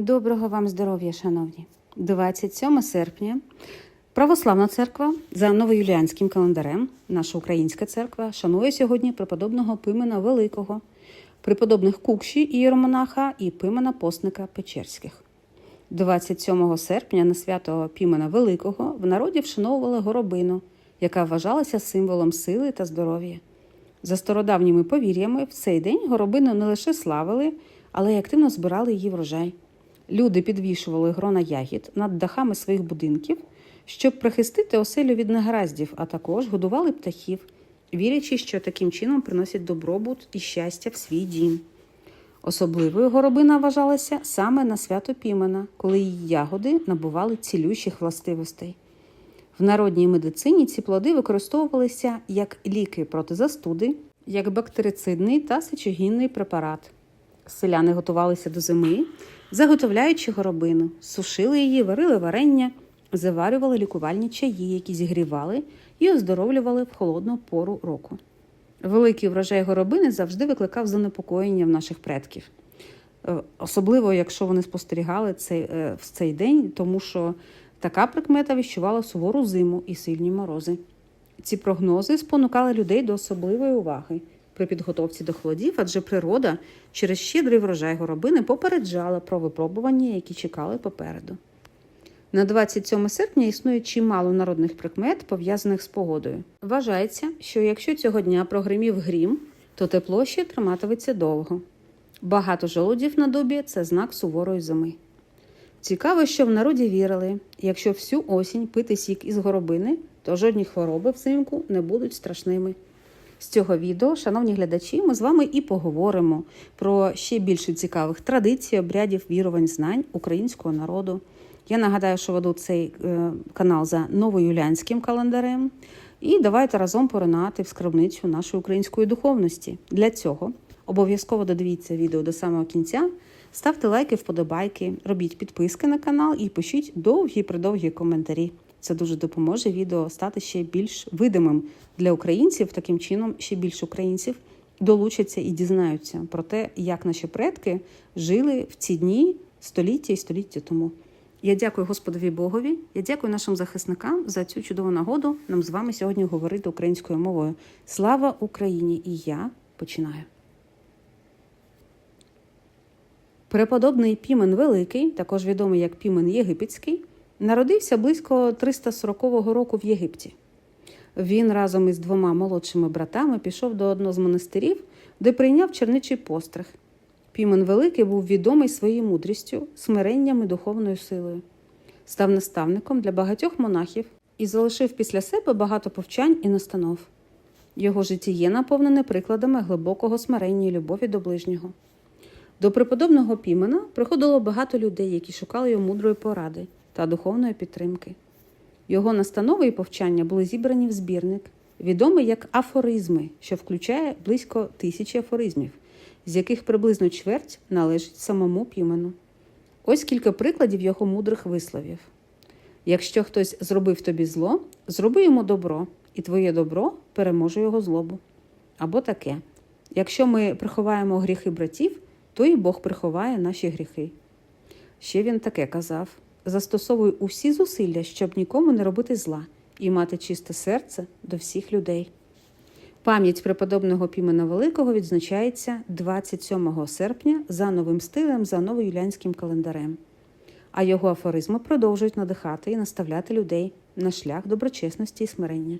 Доброго вам здоров'я, шановні! 27 серпня Православна церква за новоюліанським календарем, наша українська церква, шанує сьогодні преподобного Пимена Великого, преподобних Кукші ієромонаха і Пимена Постника Печерських. 27 серпня на свято Пімена Великого в народі вшановували горобину, яка вважалася символом сили та здоров'я. За стародавніми повір'ями, в цей день горобину не лише славили, але й активно збирали її врожай. Люди підвішували грона ягід над дахами своїх будинків, щоб прихистити оселю від негараздів, а також годували птахів, вірячи, що таким чином приносять добробут і щастя в свій дім. Особливою горобина вважалася саме на свято Пімена, коли її ягоди набували цілющих властивостей. В народній медицині ці плоди використовувалися як ліки проти застуди, як бактерицидний та сечогінний препарат. Селяни готувалися до зими, заготовляючи горобину, сушили її, варили варення, заварювали лікувальні чаї, які зігрівали і оздоровлювали в холодну пору року. Великий врожай горобини завжди викликав занепокоєння в наших предків. Е, Особливо, якщо вони спостерігали цей, е, в цей день, тому що така прикмета віщувала сувору зиму і сильні морози. Ці прогнози спонукали людей до особливої уваги при підготовці до холодів, адже природа через щедрий врожай горобини попереджала про випробування, які чекали попереду. На 27 серпня існує чимало народних прикмет, пов'язаних з погодою. Вважається, що якщо цього дня прогримів грім, то тепло ще триматиметься довго. Багато жолудів на дубі це знак суворої зими. Цікаво, що в народі вірили, якщо всю осінь пити сік із горобини, то жодні хвороби взимку не будуть страшними. З цього відео, шановні глядачі, ми з вами і поговоримо про ще більше цікавих традицій, обрядів, вірувань, знань українського народу. Я нагадаю, що веду цей е, канал за новоюліанським календарем. І давайте разом поринати в скарбницю нашої української духовності. Для цього обов'язково додивіться відео до самого кінця. Ставте лайки, вподобайки, робіть підписки на канал і пишіть довгі-придовгі коментарі. Це дуже допоможе відео стати ще більш видимим для українців. Таким чином, ще більше українців долучаться і дізнаються про те, як наші предки жили в ці дні століття і століття тому. Я дякую Господові Богові. Я дякую нашим захисникам за цю чудову нагоду нам з вами сьогодні говорити українською мовою. Слава Україні! І я починаю. Преподобний Пімен Великий, також відомий як Пімен Єгипетський, народився близько 340 року в Єгипті. Він разом із двома молодшими братами пішов до одного з монастирів, де прийняв черничий постриг. Пімен Великий був відомий своєю мудрістю, смиренням і духовною силою. Став наставником для багатьох монахів і залишив після себе багато повчань і настанов. Його життя наповнене прикладами глибокого смирення і любові до ближнього. До преподобного Пімена приходило багато людей, які шукали його мудрої поради та духовної підтримки. Його настанови і повчання були зібрані в збірник, відомий як афоризми, що включає близько тисячі афоризмів, з яких приблизно чверть належить самому Пімену. Ось кілька прикладів його мудрих висловів. Якщо хтось зробив тобі зло, зроби йому добро, і твоє добро переможе його злобу. Або таке: якщо ми приховаємо гріхи братів, то і Бог приховає наші гріхи. Ще він таке казав: застосовуй усі зусилля, щоб нікому не робити зла і мати чисте серце до всіх людей. Пам'ять преподобного Пімена Великого відзначається 27 серпня за новим стилем за новоюлянським календарем, а його афоризми продовжують надихати і наставляти людей на шлях доброчесності і смирення.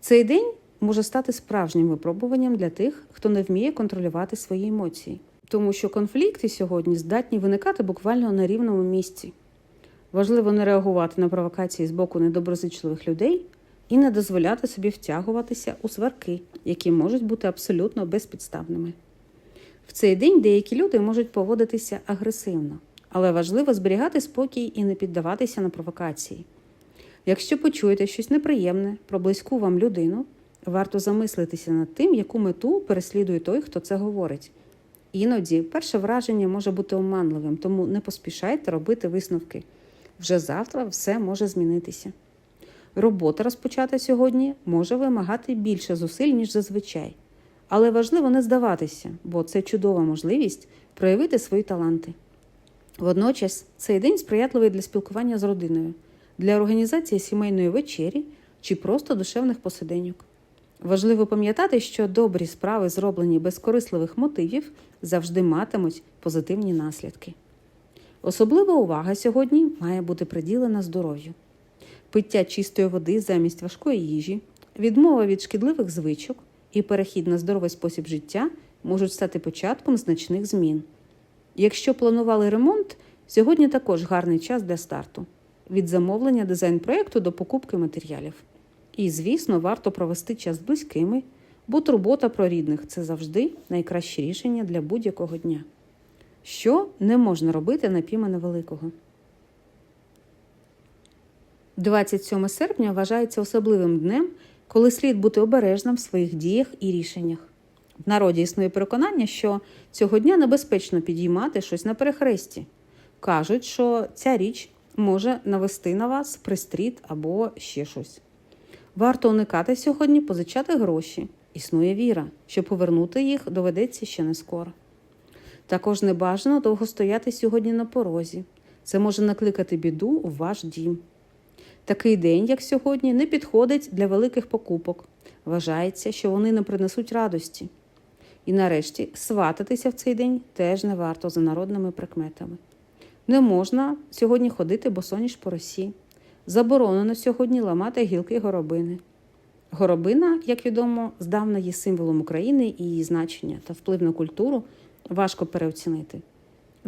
Цей день може стати справжнім випробуванням для тих, хто не вміє контролювати свої емоції, тому що конфлікти сьогодні здатні виникати буквально на рівному місці. Важливо не реагувати на провокації з боку недоброзичливих людей і не дозволяти собі втягуватися у сварки, які можуть бути абсолютно безпідставними. В цей день деякі люди можуть поводитися агресивно, але важливо зберігати спокій і не піддаватися на провокації. Якщо почуєте щось неприємне про близьку вам людину, варто замислитися над тим, яку мету переслідує той, хто це говорить. Іноді перше враження може бути оманливим, тому не поспішайте робити висновки. Вже завтра все може змінитися. Робота, розпочата сьогодні, може вимагати більше зусиль, ніж зазвичай. Але важливо не здаватися, бо це чудова можливість проявити свої таланти. Водночас цей день сприятливий для спілкування з родиною, для організації сімейної вечері чи просто душевних посиденьок. Важливо пам'ятати, що добрі справи, зроблені без корисливих мотивів, завжди матимуть позитивні наслідки. Особлива увага сьогодні має бути приділена здоров'ю. Пиття чистої води замість важкої їжі, відмова від шкідливих звичок і перехід на здоровий спосіб життя можуть стати початком значних змін. Якщо планували ремонт, сьогодні також гарний час для старту від замовлення дизайн-проєкту до покупки матеріалів. І, звісно, варто провести час з близькими, бо турбота про рідних це завжди найкраще рішення для будь-якого дня. Що не можна робити на пімена Великого? 27 серпня вважається особливим днем, коли слід бути обережним в своїх діях і рішеннях. В народі існує переконання, що цього дня небезпечно підіймати щось на перехресті. Кажуть, що ця річ може навести на вас пристріт або ще щось. Варто уникати сьогодні позичати гроші. Існує віра, що повернути їх доведеться ще не скоро. Також не бажано довго стояти сьогодні на порозі. Це може накликати біду у ваш дім. Такий день, як сьогодні, не підходить для великих покупок. Вважається, що вони не принесуть радості. І нарешті свататися в цей день теж не варто за народними прикметами. Не можна сьогодні ходити босоніж по росі. Заборонено сьогодні ламати гілки горобини. Горобина, як відомо, здавна є символом України і її значення та вплив на культуру важко переоцінити.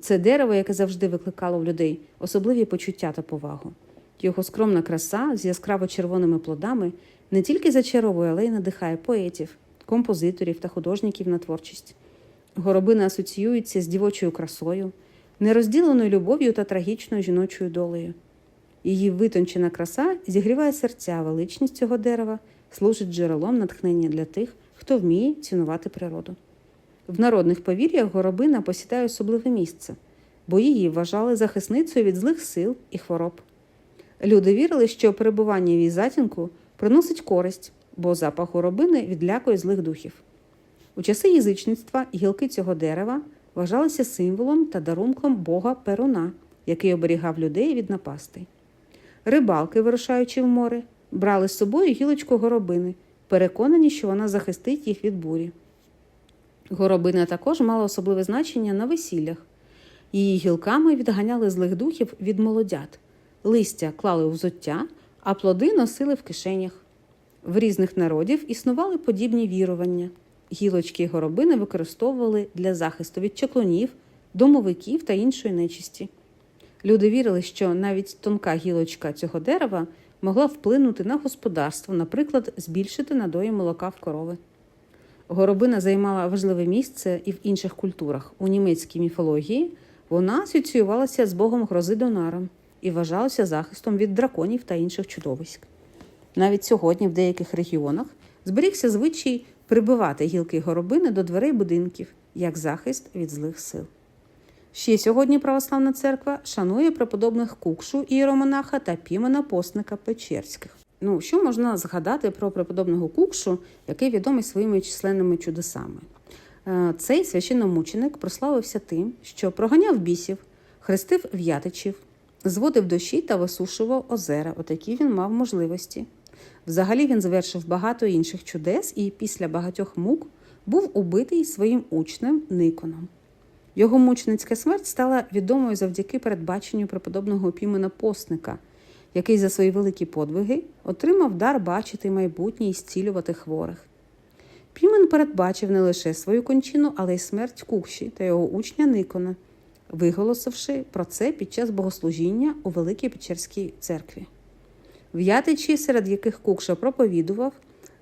Це дерево, яке завжди викликало в людей особливі почуття та повагу. Його скромна краса з яскраво червоними плодами не тільки зачаровує, але й надихає поетів, композиторів та художників на творчість. Горобина асоціюється з дівочою красою, нерозділеною любов'ю та трагічною жіночою долею. Її витончена краса зігріває серця, величність цього дерева служить джерелом натхнення для тих, хто вміє цінувати природу. В народних повір'ях горобина посідає особливе місце, бо її вважали захисницею від злих сил і хвороб. Люди вірили, що перебування в її затінку приносить користь, бо запах горобини відлякує злих духів. У часи язичництва гілки цього дерева вважалися символом та дарунком бога Перуна, який оберігав людей від напастей. Рибалки, вирушаючи в море, брали з собою гілочку горобини, переконані, що вона захистить їх від бурі. Горобина також мала особливе значення на весіллях. Її гілками відганяли злих духів від молодят, листя клали у взуття, а плоди носили в кишенях. В різних народів існували подібні вірування. Гілочки горобини використовували для захисту від чаклунів, домовиків та іншої нечисті. Люди вірили, що навіть тонка гілочка цього дерева могла вплинути на господарство, наприклад, збільшити надої молока в корови. Горобина займала важливе місце і в інших культурах. У німецькій міфології вона асоціювалася з богом грози Донаром і вважалася захистом від драконів та інших чудовиськ. Навіть сьогодні в деяких регіонах зберігся звичай прибивати гілки горобини до дверей будинків як захист від злих сил. Ще сьогодні Православна церква шанує преподобних Кукшу ієромонаха та Пімена Постника Печерських. Ну, що можна згадати про преподобного Кукшу, який відомий своїми численними чудесами? Е, Цей священномученик прославився тим, що проганяв бісів, хрестив в'ятичів, зводив дощі та висушував озера. Отакі він мав можливості. Взагалі він завершив багато інших чудес і після багатьох мук був убитий своїм учнем Никоном. Його мученицька смерть стала відомою завдяки передбаченню преподобного Пімена Постника, який за свої великі подвиги отримав дар бачити майбутнє і зцілювати хворих. Пімен передбачив не лише свою кончину, але й смерть Кукші та його учня Никона, виголосивши про це під час богослужіння у Великій Печерській церкві. В'ятичі, серед яких Кукша проповідував,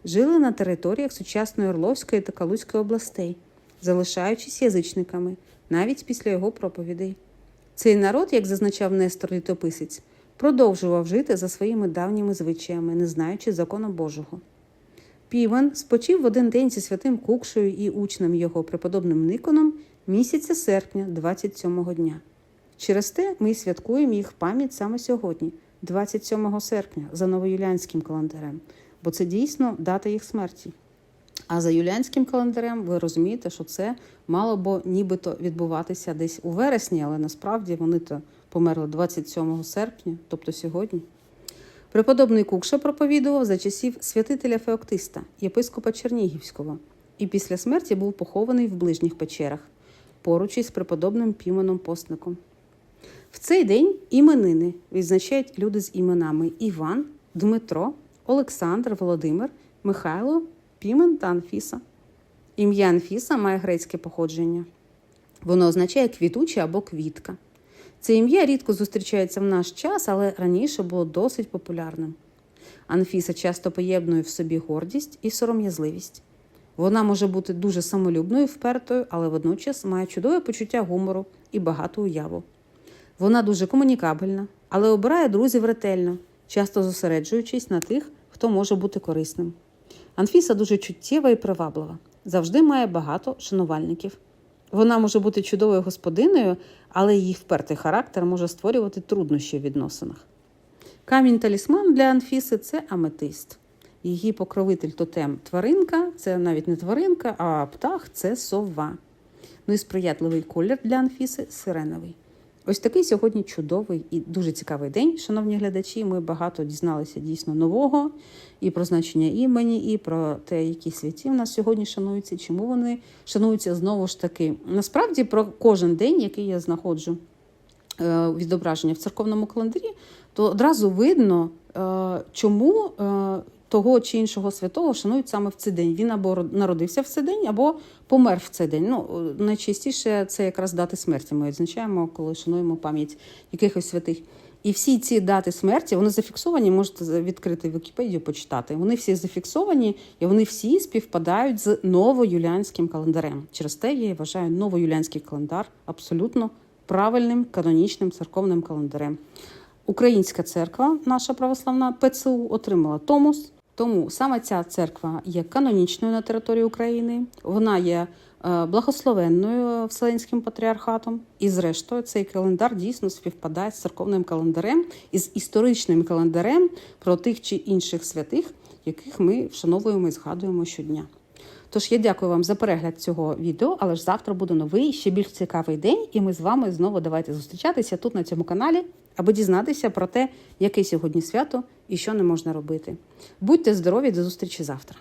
жили на територіях сучасної Орловської та Калузької областей, залишаючись язичниками навіть після його проповідей. Цей народ, як зазначав Нестор Літописець, продовжував жити за своїми давніми звичаями, не знаючи закону Божого. Півен спочив в один день зі святим Кукшою і учнем його преподобним Никоном місяця серпня, 27-го дня. Через те ми святкуємо їх пам'ять саме сьогодні, 27 серпня, за новоюліанським календарем, бо це дійсно дата їх смерті. А за юліанським календарем ви розумієте, що це мало б нібито відбуватися десь у вересні, але насправді вони то померли 27 серпня, тобто сьогодні. Преподобний Кукша проповідував за часів святителя Феоктиста, єпископа Чернігівського, і після смерті був похований в ближніх печерах, поруч із преподобним Піменом Постником. В цей день іменини відзначають люди з іменами Іван, Дмитро, Олександр, Володимир, Михайло, Пімен та Анфіса. Ім'я Анфіса має грецьке походження. Воно означає квітуча або квітка. Це ім'я рідко зустрічається в наш час, але раніше було досить популярним. Анфіса часто поєднує в собі гордість і сором'язливість. Вона може бути дуже самолюбною, впертою, але водночас має чудове почуття гумору і багату уяву. Вона дуже комунікабельна, але обирає друзів ретельно, часто зосереджуючись на тих, хто може бути корисним. Анфіса дуже чуттєва і приваблива, завжди має багато шанувальників. Вона може бути чудовою господиною, але її впертий характер може створювати труднощі в відносинах. Камінь талісман для Анфіси це аметист. Її покровитель тотем тваринка це навіть не тваринка, а птах це сова. Ну і сприятливий колір для Анфіси сиреновий. Ось такий сьогодні чудовий і дуже цікавий день, шановні глядачі. Ми багато дізналися дійсно нового і про значення імені, і про те, які святі в нас сьогодні шануються, чому вони шануються знову ж таки. Насправді про кожен день, який я знаходжу е, відображення в церковному календарі, то одразу видно, чому е, того чи іншого святого шанують саме в цей день. Він або народився в цей день, або помер в цей день. Ну, найчастіше це якраз дати смерті. Ми відзначаємо, коли шануємо пам'ять якихось святих. І всі ці дати смерті вони зафіксовані, можете відкрити Вікіпедію, почитати. Вони всі зафіксовані і вони всі співпадають з новоюліанським календарем. Через те я вважаю новоюліанський календар абсолютно правильним канонічним церковним календарем. Українська церква, наша православна ПЦУ, отримала Томос. Тому саме ця церква є канонічною на території України. Вона є е, благословенною Вселенським патріархатом. І, зрештою, цей календар дійсно співпадає з церковним календарем і з історичним календарем про тих чи інших святих, яких ми вшановуємо і згадуємо щодня. Тож я дякую вам за перегляд цього відео, але ж завтра буде новий, ще більш цікавий день, і ми з вами знову давайте зустрічатися тут на цьому каналі, аби дізнатися про те, яке сьогодні свято і що не можна робити. Будьте здорові, до зустрічі завтра.